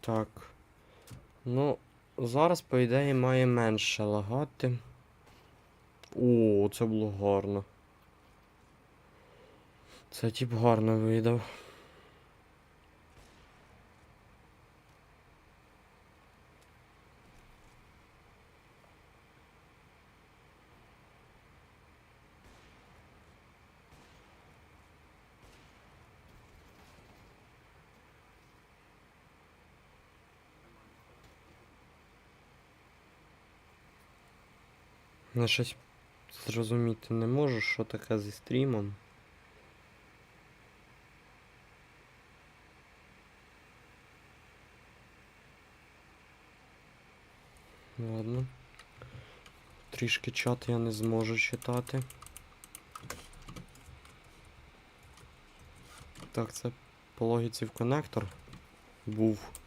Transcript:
Так. Ну, зараз, по ідеї, має менше лагати. О, це було гарно. Це тип гарно видав. Я щось зрозуміти не можу, що таке зі стрімом. Ладно. Трішки чат я не зможу читати. Так, це по логіці в коннектор був.